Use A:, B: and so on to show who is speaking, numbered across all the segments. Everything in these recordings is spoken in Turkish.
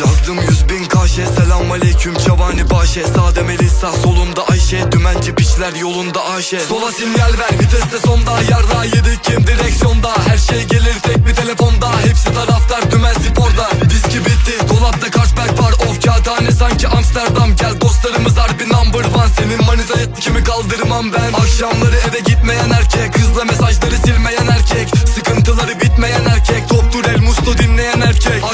A: Yazdım yüz bin kaşe Selam aleyküm çavani başe Sade Melisa solumda Ayşe. Dümenci piçler yolunda Ayşe. Sola sinyal ver viteste sonda. Yarra yedik kim direksiyonda. Her şey gelir tek bir telefonda. Hepsi taraftar dümen sporda. Diski bitti dolapta Carlsberg var. Of kağıthane sanki Amsterdam. Gel dostlarımız harbi number one. Senin manita yetti kimi kaldırmam ben? Akşamları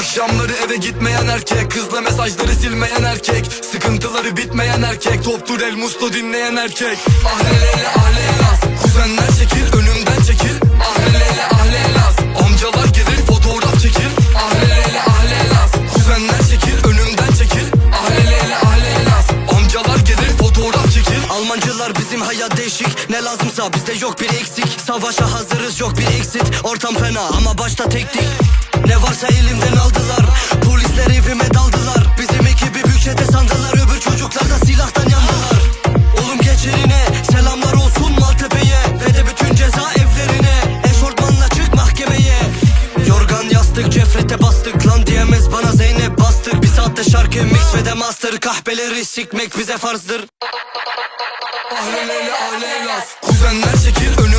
A: Akşamları eve gitmeyen erkek Kızla mesajları silmeyen erkek Sıkıntıları bitmeyen erkek Toptur el muslu dinleyen erkek. Ahlelele ahlelas Kuzenler çekil önümden çekil. Ahlelele ahlelas Amcalar gelir fotoğraf çekil. Ahlelele ahlelas Kuzenler çekil önümden çekil. Ahlelele ahlelas Amcalar gelir fotoğraf çekil.
B: Almancılar bizim hayat değişik Ne lazımsa bizde yok bir eksik. Savaşa hazırız yok bir exit Ortam fena ama başta tektik Ne varsa elimden aldılar. Polisler evime daldılar. Bizim ekibi büyük çete sandılar. Öbür çocuklar da silahtan yandılar. Oğlum geç yerine Selamlar olsun Maltepe'ye. Ve de bütün ceza evlerine. Eşortmanla çık mahkemeye. Yorgan yastık cefrete bastık. Lan diyemez bana Zeynep bastık Bir saatte şarkı mix ve de master. Kahpeleri sikmek bize farzdır.
A: Ahlelele ahlelas Kuzenler çekil önümden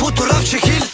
B: fotoğraf çekil